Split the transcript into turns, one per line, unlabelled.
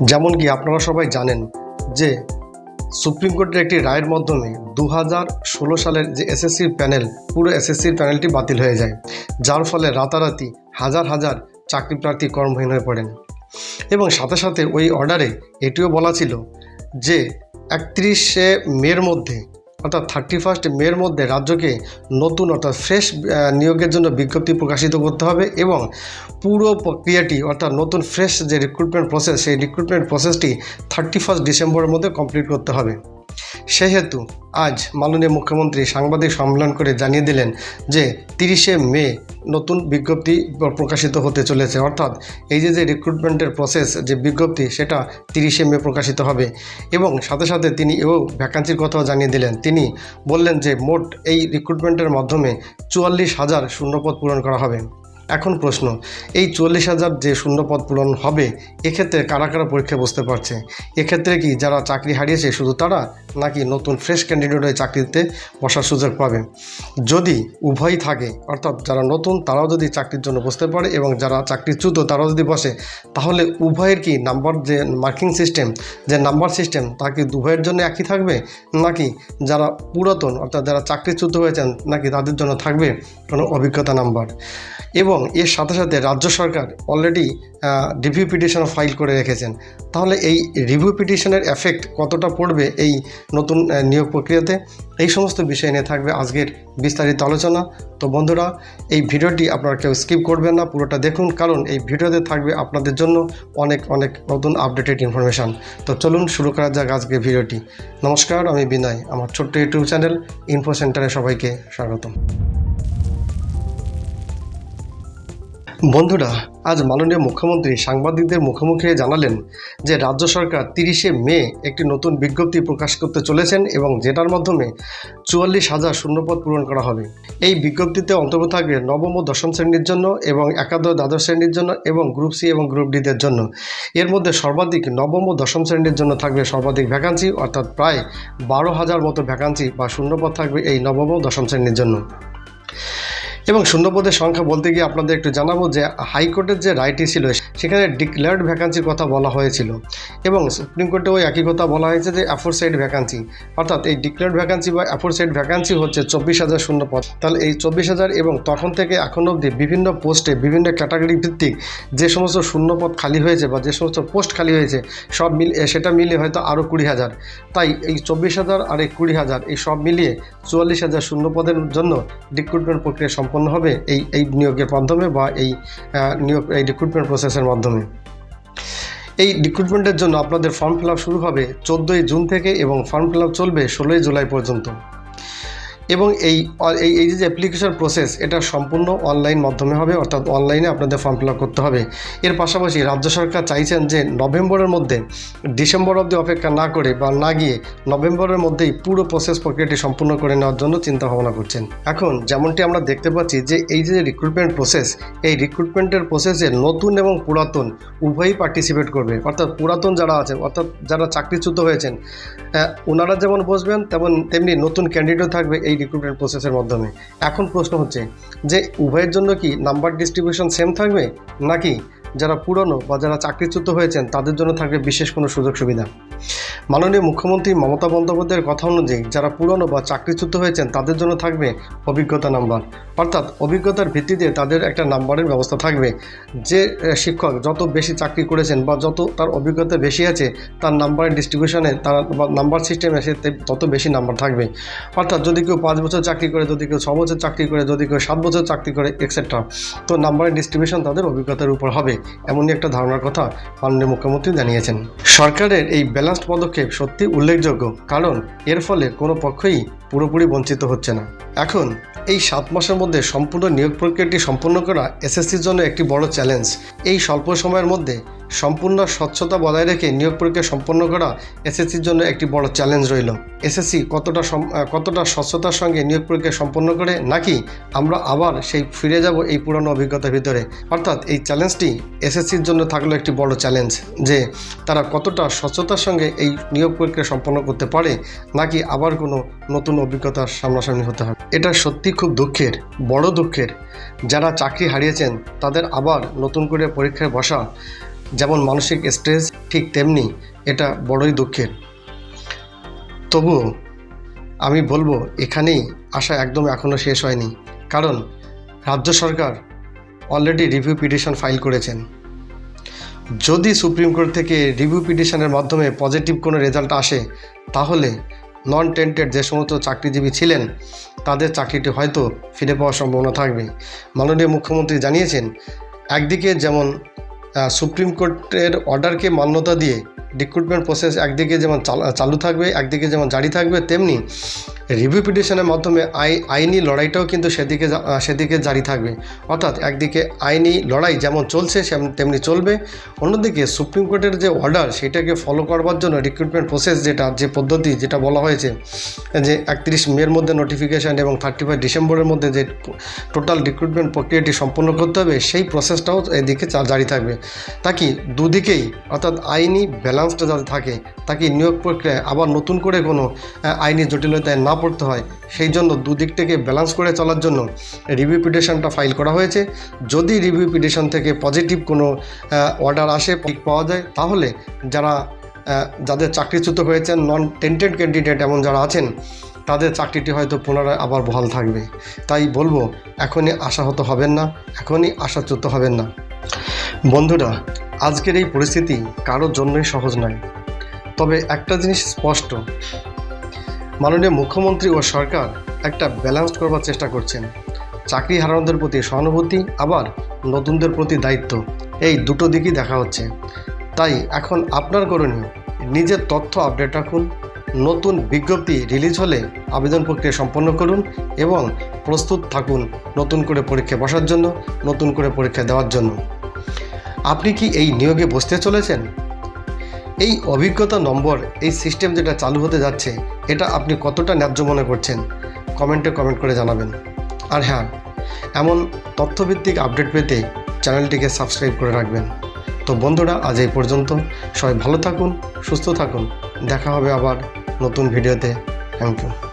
যেমন কি আপনারা সবাই জানেন যে সুপ্রিম কোর্টের একটি রায়ের মাধ্যমে দু ষোলো সালের যে এসএসসির প্যানেল, পুরো এসএসসির প্যানেলটি বাতিল হয়ে যায়, যার ফলে রাতারাতি হাজার হাজার চাকরি প্রার্থী কর্মহীন হয়ে পড়েন। এবং সাথে সাথে ওই অর্ডারে এটিও বলা ছিল যে একত্রিশে মের মধ্যে অর্থাৎ থার্টি ফার্স্ট মের মধ্যে রাজ্যকে নতুন অর্থাৎ ফ্রেশ নিয়োগের জন্য বিজ্ঞপ্তি প্রকাশিত করতে হবে এবং পুরো প্রক্রিয়াটি অর্থাৎ নতুন ফ্রেশ যে রিক্রুটমেন্ট প্রসেস সেই রিক্রুটমেন্ট প্রসেসটি থার্টি ফার্স্ট ডিসেম্বরের মধ্যে কমপ্লিট করতে হবে। সেহেতু আজ মাননীয় মুখ্যমন্ত্রী সাংবাদিক সম্মেলন করে জানিয়ে দিলেন যে তিরিশে মে নতুন বিজ্ঞপ্তি প্রকাশিত হতে চলেছে। অর্থাৎ এই যে যে রিক্রুটমেন্টের প্রসেস যে বিজ্ঞপ্তি, সেটা তিরিশে মে প্রকাশিত হবে এবং সাথে সাথে তিনি এও ভ্যাকান্সির কথাও জানিয়ে দিলেন। তিনি বললেন যে, মোট এই রিক্রুটমেন্টের মাধ্যমে চুয়াল্লিশ হাজার শূন্যপদ পূরণ করা হবে। এখন প্রশ্ন, এই চল্লিশ হাজার যে শূন্যপদ পূরণ হবে, এক্ষেত্রে কারা কারা পরীক্ষা বসতে পারছে? এক্ষেত্রে কি যারা চাকরি হারিয়েছে শুধু তারা, নাকি নতুন ফ্রেশ ক্যান্ডিডেট হয়ে চাকরিতে বসার সুযোগ পাবে? যদি উভয়ই থাকে, অর্থাৎ যারা নতুন তারাও যদি চাকরির জন্য বসতে পারে এবং যারা চাকরিচ্যুত তারাও যদি বসে, তাহলে উভয়ের কি নাম্বার যে মার্কিং সিস্টেম যে নাম্বার সিস্টেম তা কি উভয়ের জন্য একই থাকবে? নাকি যারা পুরাতন, অর্থাৎ যারা চাকরিচ্যুত হয়েছেন, নাকি তাদের জন্য থাকবে কোনো অভিজ্ঞতা নাম্বার এবং এর সাথে সাথে রাজ্য সরকার অলরেডি রিভিউ পিটিশনও ফাইল করে রেখেছেন। তাহলে এই রিভিউ পিটিশনের এফেক্ট কতটা পড়বে এই নতুন নিয়োগ প্রক্রিয়াতে? এই সমস্ত বিষয় নিয়ে থাকবে আজকের বিস্তারিত আলোচনা। তো বন্ধুরা, এই ভিডিওটি আপনারা কেউ স্কিপ করবেন না, পুরোটা দেখুন, কারণ এই ভিডিওতে থাকবে আপনাদের জন্য অনেক অনেক নতুন আপডেটেড ইনফরমেশান তো চলুন শুরু করা যাক আজকের ভিডিওটি। নমস্কার, আমি বিনয়, আমার ছোট্ট ইউটিউব চ্যানেল ইনফো সেন্টারে সবাইকে স্বাগতম। বন্ধুরা, আজ মাননীয় মুখ্যমন্ত্রী সাংবাদিকদের মুখোমুখি জানালেন যে রাজ্য সরকার তিরিশে মে একটি নতুন বিজ্ঞপ্তি প্রকাশ করতে চলেছেন এবং যেটার মাধ্যমে চুয়াল্লিশ হাজার শূন্যপদ পূরণ করা হবে। এই বিজ্ঞপ্তিতে অন্তর্ভুক্ত থাকবে নবম ও দশম শ্রেণির জন্য এবং একাদশ দ্বাদশ শ্রেণির জন্য এবং গ্রুপ সি এবং গ্রুপ ডিদের জন্য। এর মধ্যে সর্বাধিক নবম ও দশম শ্রেণির জন্য থাকবে সর্বাধিক ভ্যাকান্সি অর্থাৎ প্রায় বারো হাজার মতো ভ্যাকান্সি বা শূন্যপদ থাকবে এই নবম ও দশম শ্রেণির জন্য। এবং শূন্যপদের সংখ্যা বলতে গিয়ে আপনাদের একটু জানাব যে হাইকোর্টের যে রায়টি ছিল, সেখানে ডিক্লেয়ার্ড ভ্যাকান্সির কথা বলা হয়েছিল এবং সুপ্রিম কোর্টেও একই কথা বলা হয়েছে যে অ্যাফোরসাইড ভ্যাকান্সি। অর্থাৎ এই ডিক্লেয়ার্ড ভ্যাকান্সি বা অ্যাফোরসাইড ভ্যাকান্সি হচ্ছে চব্বিশ হাজার শূন্যপদ। তাহলে এই চব্বিশ হাজার এবং তখন থেকে এখন অবধি বিভিন্ন পোস্টে বিভিন্ন ক্যাটাগরি ভিত্তিক যে সমস্ত শূন্যপদ খালি হয়েছে বা যে সমস্ত পোস্ট খালি হয়েছে, সব মিল সেটা মিলিয়ে হয়তো আরও কুড়ি হাজার। তাই এই চব্বিশ হাজার আর এই কুড়ি হাজার, এই সব মিলিয়ে চুয়াল্লিশ হাজার শূন্য পদের জন্য রিক্রুটমেন্ট প্রক্রিয়া সম্পন্ন হবে এই এই নিয়োগের মাধ্যমে বা এই নিয়োগ, এই রিক্রুটমেন্ট প্রসেসের মাধ্যমে। এই রিক্রুটমেন্টের জন্য আপনাদের ফর্ম ফিল শুরু হবে চোদ্দোই জুন থেকে এবং ফর্ম ফিল চলবে ষোলোই জুলাই পর্যন্ত। এবং এই এই এই যে অ্যাপ্লিকেশন প্রসেস এটা সম্পূর্ণ অনলাইন মাধ্যমে হবে, অর্থাৎ অনলাইনে আপনাদের ফর্ম ফিল করতে হবে। এর পাশাপাশি রাজ্য সরকার চাইছেন যে নভেম্বরের মধ্যে, ডিসেম্বর অবধি অপেক্ষা না করে বা না গিয়ে নভেম্বরের মধ্যেই পুরো প্রসেস প্রক্রিয়াটি সম্পূর্ণ করে নেওয়ার জন্য চিন্তা ভাবনা করছেন। এখন যেমনটি আমরা দেখতে পাচ্ছি যে এই যে রিক্রুটমেন্ট প্রসেস এই রিক্রুটমেন্টের প্রসেসে নতুন এবং পুরাতন উভয়ই পার্টিসিপেট করবে। অর্থাৎ পুরাতন যারা আছেন, অর্থাৎ যারা চাকরিচ্যুত হয়েছেন ওনারা যেমন বসবেন, তেমন তেমনি নতুন ক্যান্ডিডেট থাকবে এই রিক্রুটমেন্ট প্রসেসের মাধ্যমে। এখন প্রশ্ন হচ্ছে, যে উভয়ের জন্য কি নাম্বার ডিস্ট্রিবিউশন সেম থাকবে? নাকি যারা পুরনো বা যারা চাকরিচ্যুত হয়েছেন, তাদের জন্য থাকবে বিশেষ কোনো সুযোগ সুবিধা। মাননীয় মুখ্যমন্ত্রী মমতা বন্দ্যোপাধ্যায়ের কথা অনুযায়ী, যারা পুরনো বা চাকরিচ্যুত হয়েছেন, তাদের জন্য থাকবে অভিজ্ঞতা নাম্বার। অর্থাৎ অভিজ্ঞতার ভিত্তিতে তাদের একটা নাম্বারের ব্যবস্থা থাকবে। যে শিক্ষক যত বেশি চাকরি করেছেন বা যত তার অভিজ্ঞতা বেশি আছে, তার নাম্বারের ডিস্ট্রিবিউশনে তার নাম্বার সিস্টেমে সে তত বেশি নাম্বার থাকবে। অর্থাৎ যদি কেউ পাঁচ বছর চাকরি করে, যদি কেউ ছ বছর চাকরি করে, যদি কেউ সাত বছর চাকরি করে এক্সেট্রা তো নাম্বারের ডিস্ট্রিবিউশন তাদের অভিজ্ঞতার উপর হবে। এমনই একটা ধারণার কথা মাননীয় মুখ্যমন্ত্রী জানিয়েছেন। সরকারের এই ব্যালান্সড পদক্ষেপ সত্যি উল্লেখযোগ্য, কারণ এর ফলে কোনো পক্ষই পুরোপুরি বঞ্চিত হচ্ছে না। এখন, এই সাত মাসের মধ্যে সম্পূর্ণ নিয়োগ প্রক্রিয়াটি সম্পন্ন করা এসএসসির জন্য একটি বড় চ্যালেঞ্জ এই স্বল্প সময়ের মধ্যে সম্পূর্ণ স্বচ্ছতা বজায় রেখে নিয়োগ প্রক্রিয়া সম্পন্ন করা এসএসসির জন্য একটি বড় চ্যালেঞ্জ রইল। এসএসসি কতটা কতটা স্বচ্ছতার সঙ্গে নিয়োগ প্রক্রিয়া সম্পন্ন করে, নাকি আমরা আবার সেই ফিরে যাব এই পুরনো অভিজ্ঞতার ভিতরে? অর্থাৎ এই চ্যালেঞ্জটি এসএসসির জন্য থাকল একটি বড় চ্যালেঞ্জ যে তারা কতটা স্বচ্ছতার সঙ্গে এই নিয়োগ প্রক্রিয়া সম্পন্ন করতে পারে, নাকি আবার কোনো নতুন অভিজ্ঞতার সামনাসামনি হতে হবে। এটা সত্যি খুব দুঃখের, বড় দুঃখের। যারা চাকরি হারিয়েছেন, তাদের আবার নতুন করে পরীক্ষায় বসা যেমন মানসিক স্ট্রেস ঠিক তেমনি এটা বড়ই দুঃখের। তবুও আমি বলব, এখানেই আশা একদম এখনও শেষ হয়নি। কারণ রাজ্য সরকার অলরেডি রিভিউ পিটিশন ফাইল করেছেন। যদি সুপ্রিম কোর্ট থেকে রিভিউ পিটিশনের মাধ্যমে পজিটিভ কোনো রেজাল্ট আসে, তাহলে নন টেন্টেড যে সমস্ত চাকরিজীবী ছিলেন, তাদের চাকরিটি হয়তো ফিরে পাওয়ার সম্ভাবনা থাকবে। মাননীয় মুখ্যমন্ত্রী জানিয়েছেন, একদিকে যেমন সুপ্রিম কোর্টের অর্ডারকে মান্যতা দিয়ে রিক্রুটমেন্ট প্রসেস একদিকে যেমন চাল- থাকবে, একদিকে যেমন জারি থাকবে, তেমনি রিভিউ পিটিশনের মাধ্যমে আই আইনি লড়াইটাও কিন্তু সেদিকে সেদিকে জারি থাকবে। অর্থাৎ একদিকে আইনি লড়াই যেমন চলছে তেমনি চলবে। অন্যদিকে সুপ্রিম কোর্টের যে অর্ডার সেটাকে ফলো করবার জন্য রিক্রুটমেন্ট প্রসেস যেটা, যে পদ্ধতি যেটা বলা হয়েছে, যে একত্রিশ মের মধ্যে নোটিফিকেশান এবং থার্টি ফাইভ ডিসেম্বরের মধ্যে যে টোটাল রিক্রুটমেন্ট প্রক্রিয়াটি সম্পন্ন করতে হবে, সেই প্রসেসটাও এদিকে জারি থাকবে। তাকে দুদিকেই, অর্থাৎ আইনি ব্যালেন্সটা যাতে থাকে তাকে নিয়োগ প্রক্রিয়ায় আবার নতুন করে কোনো আইনি জটিলতায় না পড়তে হয়। সেই জন্য দুদিক থেকে ব্যালেন্স করে চলার জন্য রিভিউ পিটিশনটা ফাইল করা হয়েছে। যদি রিভিউ পিটিশন থেকে পজিটিভ কোনো অর্ডার আসে পাওয়া যায়, তাহলে যারা যাদের চাকরিচ্যুত হয়েছেন নন টেন্টেড ক্যান্ডিডেট এমন যারা আছেন, তাদের চাকরিটি হয়তো পুনরায় আবার বহাল থাকবে। তাই বলব, এখনই আশাহত হবেন না, এখনই আশাচ্যুত হবেন না। বন্ধুরা, আজকের এই পরিস্থিতি কারোর জন্যই সহজ নয়। তবে একটা জিনিস স্পষ্ট মাননীয় মুখ্যমন্ত্রী ও সরকার একটা ব্যালেন্স করবার চেষ্টা করছেন। চাকরি হারানোদের প্রতি সহানুভূতি, আবার নতুনদের প্রতি দায়িত্ব, এই দুটো দিকই দেখা হচ্ছে। তাই এখন আপনার করণীয়, নিজের তথ্য আপডেট রাখুন, নতুন বিজ্ঞপ্তি রিলিজ হলে আবেদন প্রক্রিয়া সম্পন্ন করুন এবং প্রস্তুত থাকুন নতুন করে পরীক্ষা বসার জন্য, নতুন করে পরীক্ষা দেওয়ার জন্য। আপনি কি এই নিয়োগে বসতে চলেছেন? এই অভিজ্ঞতা নম্বর, এই সিস্টেম যেটা চালু হতে যাচ্ছে, এটা আপনি কতটা ন্যায্য মনে করছেন? কমেন্টে কমেন্ট করে জানাবেন। আর হ্যাঁ এমন তথ্যভিত্তিক আপডেট পেতে চ্যানেলটিকে সাবস্ক্রাইব করে রাখবেন। তো বন্ধুরা, আজ এই পর্যন্ত। সবাই ভালো থাকুন, সুস্থ থাকুন। দেখা হবে আবার নতুন ভিডিওতে থ্যাংক ইউ